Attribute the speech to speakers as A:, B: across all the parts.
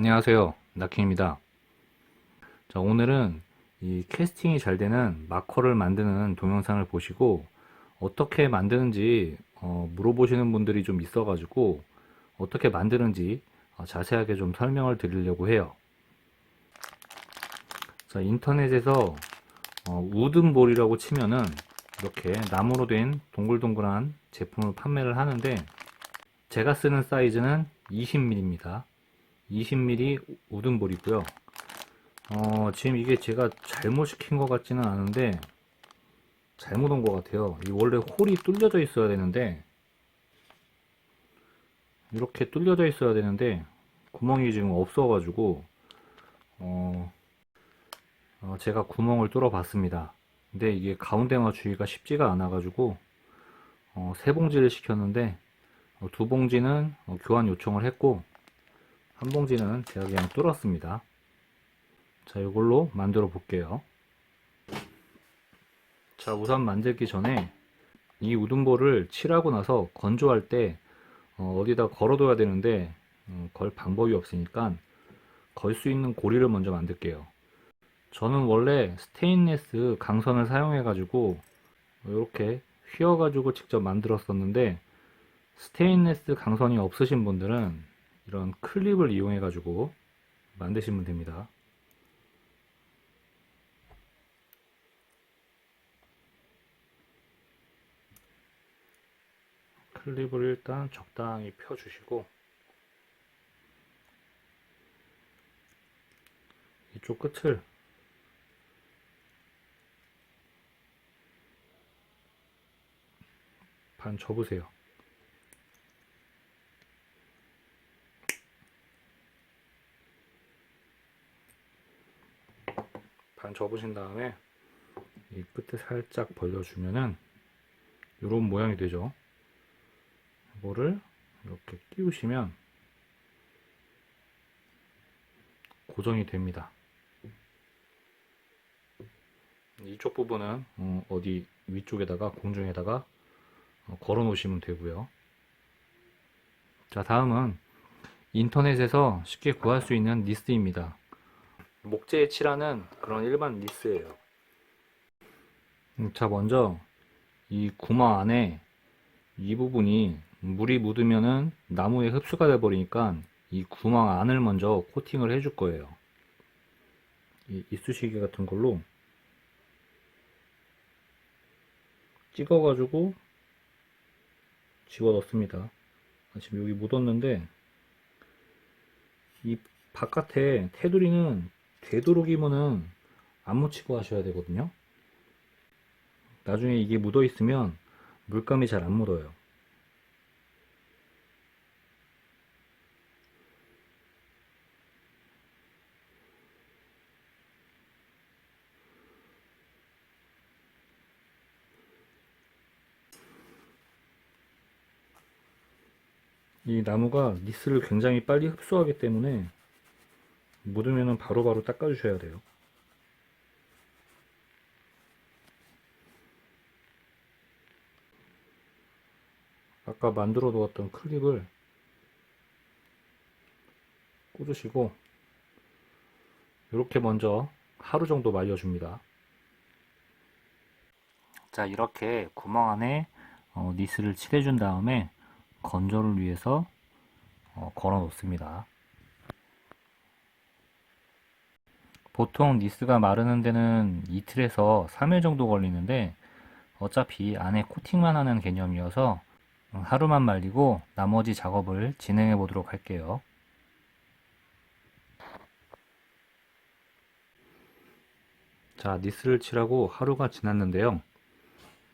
A: 안녕하세요. 나킹입니다. 자, 오늘은 이 캐스팅이 잘 되는 마커를 만드는 동영상을 보시고 어떻게 만드는지 어, 물어보시는 분들이 좀 있어가지고 어떻게 만드는지 어, 자세하게 좀 설명을 드리려고 해요. 자, 인터넷에서 어, 우든볼이라고 치면은 이렇게 나무로 된 동글동글한 제품을 판매를 하는데 제가 쓰는 사이즈는 20mm입니다. 20mm 우든볼이고요. 어, 지금 이게 제가 잘못 시킨 것 같지는 않은데 잘못 온 것 같아요. 이 원래 홀이 뚫려져 있어야 되는데 이렇게 뚫려져 있어야 되는데 구멍이 지금 없어가지고 어, 어, 제가 구멍을 뚫어 봤습니다. 근데 이게 가운데 맞추기가 쉽지가 않아가지고 어, 세 봉지를 시켰는데 어, 두 봉지는 어, 교환 요청을 했고 한 봉지는 제가 그냥 뚫었습니다. 자, 이걸로 만들어 볼게요. 자, 우선 만들기 전에 이 우둔볼을 칠하고 나서 건조할 때 어, 디다 걸어둬야 되는데 음, 걸 방법이 없으니까 걸 수 있는 고리를 먼저 만들게요. 저는 원래 스테인레스 강선을 사용해 가지고 이렇게 휘어 가지고 직접 만들었었는데 스테인레스 강선이 없으신 분들은 이런 클립을 이용해 가지고 만드시면 됩니다. 클립을 일단 적당히 펴주시고 이쪽 끝을 반 접으세요. 반 접으신 다음에 이 끝에 살짝 벌려주면은 이런 모양이 되죠. 이거를 이렇게 끼우시면 고정이 됩니다. 이쪽 부분은 어, 어디 위쪽에다가 공중에다가 어, 걸어 놓으시면 되고요. 자, 다음은 인터넷에서 쉽게 구할 수 있는 니스입니다. 목재에 칠하는 그런 일반 니스예요. 음, 자, 먼저 이 구멍 안에 이 부분이 물이 묻으면은 나무에 흡수가 돼 버리니까 이 구멍 안을 먼저 코팅을 해줄 거예요. 이 이쑤시개 같은 걸로 찍어가지고 집어 넣습니다. 지금 여기 묻었는데 이 바깥에 테두리는 되도록이면은 안 묻히고 하셔야 되거든요. 나중에 이게 묻어 있으면 물감이 잘 안 묻어요. 이 나무가 니스를 굉장히 빨리 흡수하기 때문에 묻으면 바로바로 닦아주셔야 돼요. 아까 만들어 두었던 클립을 꽂으시고 이렇게 먼저 하루 정도 말려줍니다. 자 이렇게 구멍 안에 어, 니스를 칠해준 다음에 건조를 위해서 어, 걸어 놓습니다. 보통 니스가 마르는 데는 이틀에서 3일 정도 걸리는데 어차피 안에 코팅만 하는 개념이어서 하루만 말리고 나머지 작업을 진행해 보도록 할게요. 자, 니스를 칠하고 하루가 지났는데요.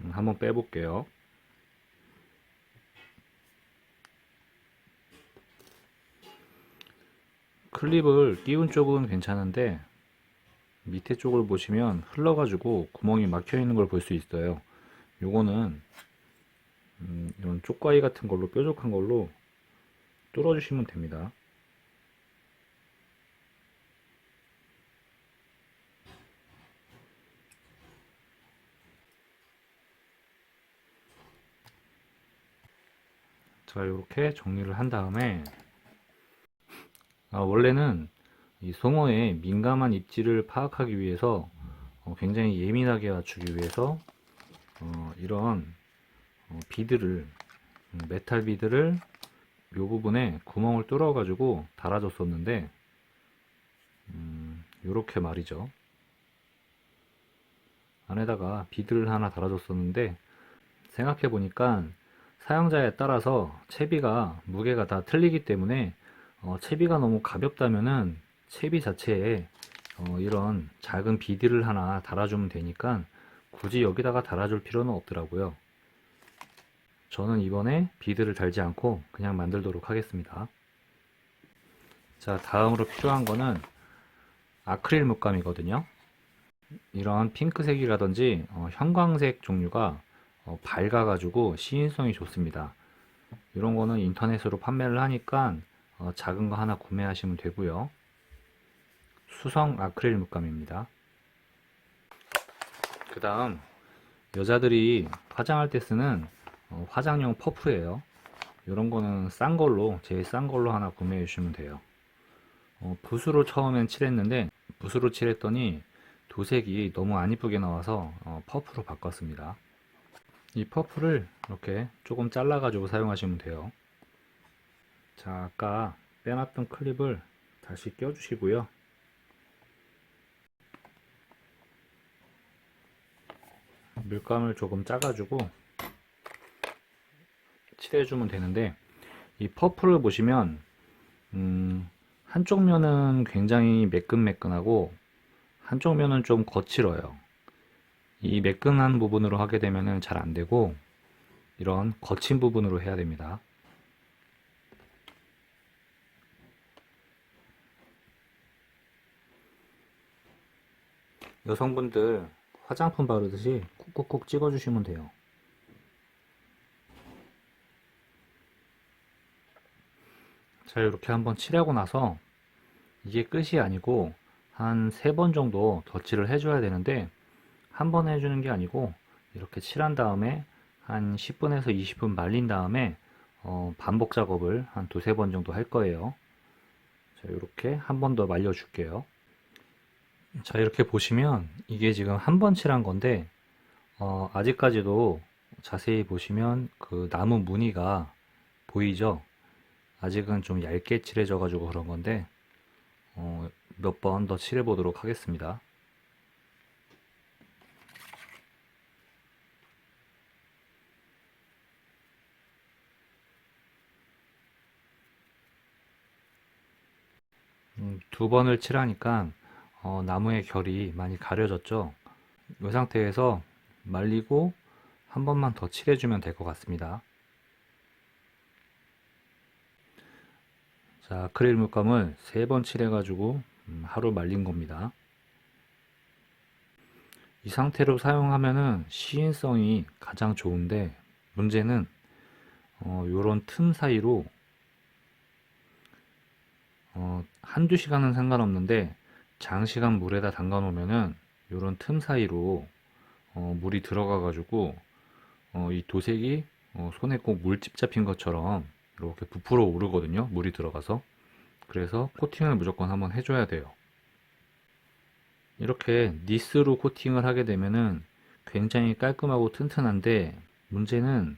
A: 음, 한번 빼볼게요. 클립을 끼운 쪽은 괜찮은데 밑에 쪽을 보시면 흘러가지고 구멍이 막혀 있는 걸 볼 수 있어요. 요거는 음, 이런 쪽가위 같은 걸로 뾰족한 걸로 뚫어주시면 됩니다. 자, 이렇게 정리를 한 다음에 아, 원래는 이 송어의 민감한 입질을 파악하기 위해서 어, 굉장히 예민하게 맞추기 위해서 어, 이런 어, 비드를 음, 메탈 비드를 이 부분에 구멍을 뚫어 가지고 달아줬었는데 음, 요렇게 말이죠. 안에다가 비드를 하나 달아줬었는데 생각해 보니까 사용자에 따라서 채비가 무게가 다 틀리기 때문에 어, 채비가 너무 가볍다면은 채비 자체에 어, 이런 작은 비드를 하나 달아주면 되니까 굳이 여기다가 달아줄 필요는 없더라고요. 저는 이번에 비드를 달지 않고 그냥 만들도록 하겠습니다. 자, 다음으로 필요한 거는 아크릴 물감이거든요. 이런 핑크색이라든지 어, 형광색 종류가 어, 밝아가지고 시인성이 좋습니다. 이런 거는 인터넷으로 판매를 하니까 어, 작은 거 하나 구매하시면 되고요. 수성 아크릴 물감입니다. 그 다음 여자들이 화장할 때 쓰는 어, 화장용 퍼프예요. 이런 거는 싼 걸로 제일 싼 걸로 하나 구매해 주시면 돼요. 어, 붓으로 처음엔 칠했는데 붓으로 칠했더니 도색이 너무 안 이쁘게 나와서 어, 퍼프로 바꿨습니다. 이 퍼프를 이렇게 조금 잘라 가지고 사용하시면 돼요. 자, 아까 빼놨던 클립을 다시 껴주시고요. 물감을 조금 짜가지고 칠해주면 되는데 이 퍼프를 보시면 음, 한쪽 면은 굉장히 매끈매끈하고 한쪽 면은 좀 거칠어요. 이 매끈한 부분으로 하게 되면 잘 안되고 이런 거친 부분으로 해야 됩니다. 여성분들 화장품 바르듯이 꾹꾹꾹 찍어주시면 돼요. 자, 이렇게 한번 칠하고 나서 이게 끝이 아니고 한 세 번 정도 덧칠을 해줘야 되는데 한 번 해주는 게 아니고 이렇게 칠한 다음에 한 10분에서 20분 말린 다음에 어, 반복 작업을 한 두세 번 정도 할 거예요. 자, 이렇게 한 번 더 말려 줄게요. 자, 이렇게 보시면 이게 지금 한 번 칠한 건데 어, 아직까지도 자세히 보시면 그 나무 무늬가 보이죠? 아직은 좀 얇게 칠해져 가지고 그런 건데 어, 몇 번 더 칠해 보도록 하겠습니다. 음, 두 번을 칠하니까 어, 나무의 결이 많이 가려졌죠. 이 상태에서 말리고 한 번만 더 칠해주면 될 것 같습니다. 자, 아크릴 물감을 세 번 칠해가지고 음, 하루 말린 겁니다. 이 상태로 사용하면은 시인성이 가장 좋은데 문제는 어, 요런 틈 사이로 어, 한두 시간은 상관없는데 장시간 물에다 담가 놓으면은 요런 틈 사이로 어, 물이 들어가 가지고 어, 이 도색이 어, 손에 꼭 물집 잡힌 것처럼 이렇게 부풀어 오르거든요 물이 들어가서. 그래서 코팅을 무조건 한번 해줘야 돼요. 이렇게 니스로 코팅을 하게 되면은 굉장히 깔끔하고 튼튼한데 문제는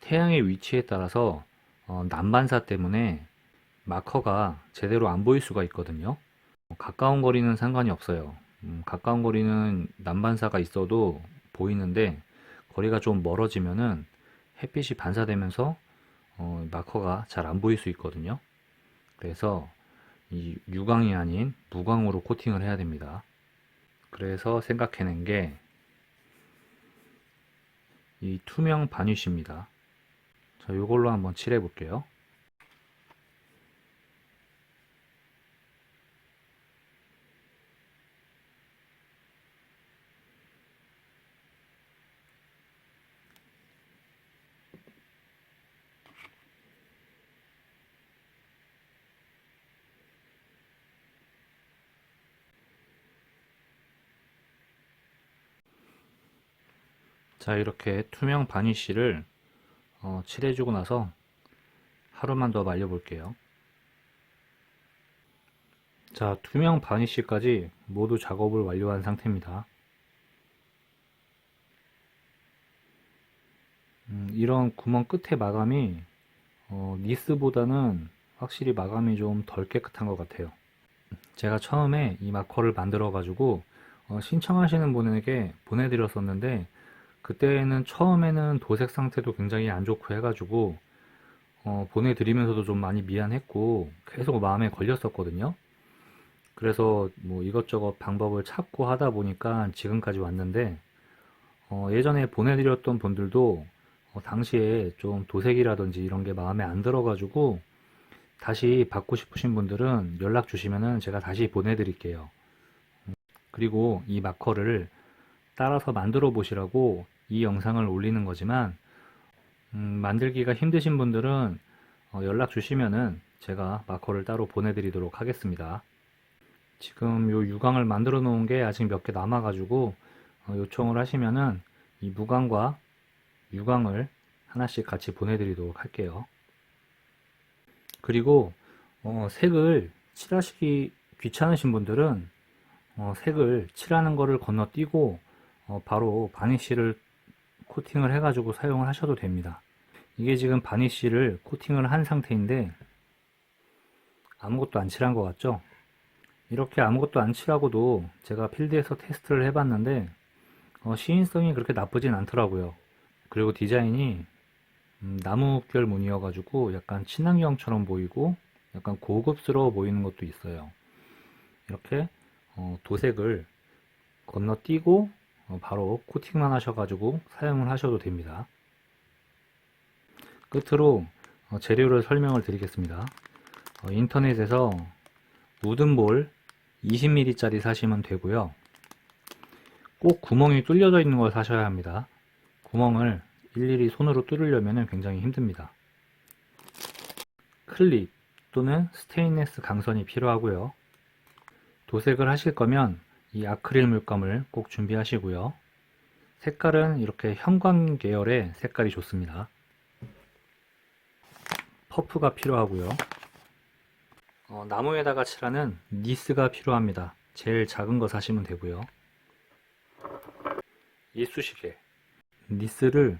A: 태양의 위치에 따라서 어, 난반사 때문에 마커가 제대로 안 보일 수가 있거든요 가까운 거리는 상관이 없어요. 음, 가까운 거리는 난반사가 있어도 보이는데 거리가 좀 멀어지면은 햇빛이 반사되면서 어, 마커가 잘 안 보일 수 있거든요. 그래서 이 유광이 아닌 무광으로 코팅을 해야 됩니다. 그래서 생각해낸 게 이 투명 바니쉬입니다. 자 이걸로 한번 칠해 볼게요 자 이렇게 투명 바니쉬를 어, 칠해주고 나서 하루만 더 말려 볼게요 자, 투명 바니쉬까지 모두 작업을 완료한 상태입니다. 음, 이런 구멍 끝에 마감이 어, 니스보다는 확실히 마감이 좀 덜 깨끗한 것 같아요. 제가 처음에 이 마커를 만들어 가지고 어, 신청하시는 분에게 보내드렸었는데 그때는 처음에는 도색 상태도 굉장히 안 좋고 해가지고 어, 보내드리면서도 좀 많이 미안했고 계속 마음에 걸렸었거든요. 그래서 뭐 이것저것 방법을 찾고 하다 보니까 지금까지 왔는데 어, 예전에 보내드렸던 분들도 어, 당시에 좀 도색이라든지 이런 게 마음에 안 들어가지고 다시 받고 싶으신 분들은 연락 주시면은 제가 다시 보내드릴게요. 음, 그리고 이 마커를 따라서 만들어 보시라고 이 영상을 올리는 거지만 음, 만들기가 힘드신 분들은 어, 연락 주시면은 제가 마커를 따로 보내드리도록 하겠습니다. 지금 요 유광을 만들어 놓은 게 아직 몇 개 남아 가지고 어, 요청을 하시면은 이 무광과 유광을 하나씩 같이 보내드리도록 할게요. 그리고 어, 색을 칠하시기 귀찮으신 분들은 어, 색을 칠하는 거를 건너뛰고 어, 바로 바니쉬를 코팅을 해가지고 사용을 하셔도 됩니다. 이게 지금 바니쉬를 코팅을 한 상태인데 아무것도 안 칠한 것 같죠? 이렇게 아무것도 안 칠하고도 제가 필드에서 테스트를 해봤는데 어, 시인성이 그렇게 나쁘진 않더라고요. 그리고 디자인이 음, 나무결 무늬여가지고 약간 친환경처럼 보이고 약간 고급스러워 보이는 것도 있어요. 이렇게 어, 도색을 건너뛰고 어, 바로 코팅만 하셔가지고 사용을 하셔도 됩니다. 끝으로 어, 재료를 설명을 드리겠습니다. 어, 인터넷에서 우든볼 20mm짜리 사시면 되고요. 꼭 구멍이 뚫려져 있는 걸 사셔야 합니다. 구멍을 일일이 손으로 뚫으려면 굉장히 힘듭니다. 클립 또는 스테인레스 강선이 필요하고요. 도색을 하실 거면 이 아크릴 물감을 꼭 준비하시고요. 색깔은 이렇게 형광 계열의 색깔이 좋습니다. 퍼프가 필요하고요. 어, 나무에다가 칠하는 니스가 필요합니다. 제일 작은 거 사시면 되고요. 이쑤시개 니스를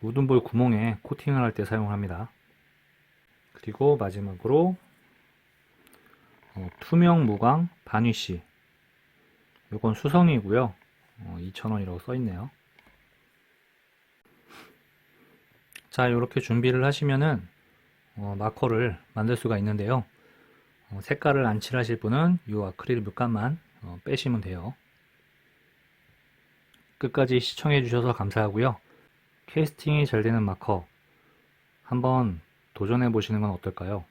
A: 우든볼 구멍에 코팅을 할 때 사용합니다. 그리고 마지막으로 어, 투명 무광 바니쉬 이건 수성이고요. 어, 2,000원이라고 써있네요. 자 이렇게 준비를 하시면은 어, 마커를 만들 수가 있는데요. 어, 색깔을 안 칠하실 분은 이 아크릴 물감만 어, 빼시면 돼요. 끝까지 시청해 주셔서 감사하고요. 캐스팅이 잘 되는 마커 한번 도전해 보시는 건 어떨까요?